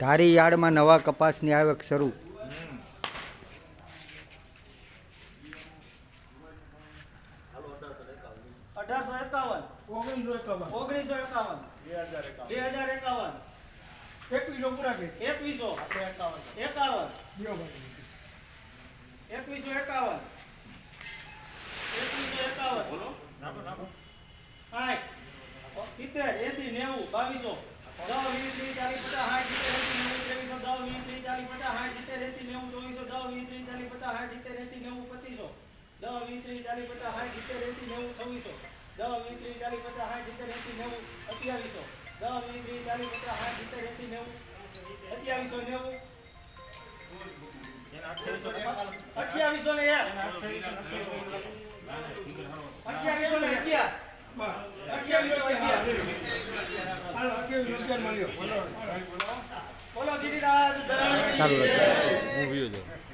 ધારી યાર્ડમાં નવા કપાસની આવક શરૂ. અઢારસો એકાવન. ઓગણીસો એકાવન. ઓગણીસો એકાવન બે હજાર એકાવન. એકવીસો પૂરા કે એકવીસો. એકાવન. ભાઈ એકવીસો એકાવન. સિત્તેર એસી નેવું બાવીસો. દસ વીસ ત્રીસ ચાલીસ પચાસ સાઠ સિત્તેર એસી નેવું ત્રેવીસો. દસ વીસ ત્રીસ ચાલીસ પચાસ સાઠ સિત્તેર એસી નેવું ચોવીસો. દસ વીસ ત્રીસ ચાલીસ પચાસ સાઠ સિત્તેર એસી નેવું પચીસો. દસ વીસ ત્રીસ ચાલીસ પચાસ સાઠ સિત્તેર એસી નેવું છવ્વીસો દસ વીસ ત્રીસ ચાલીસ પચાસ સાઠ સિત્તેર એસી નેવું અઠ્યાવીસો. દસ વીસ ત્રીસ ચાલીસ પચાસ સાઠ સિત્તેર એસી નેવું અઠ્યાવીસો નેવું. અઠ્યાવીસો ને એક ચાલુ. રાખજો. હું વ્યૂ છું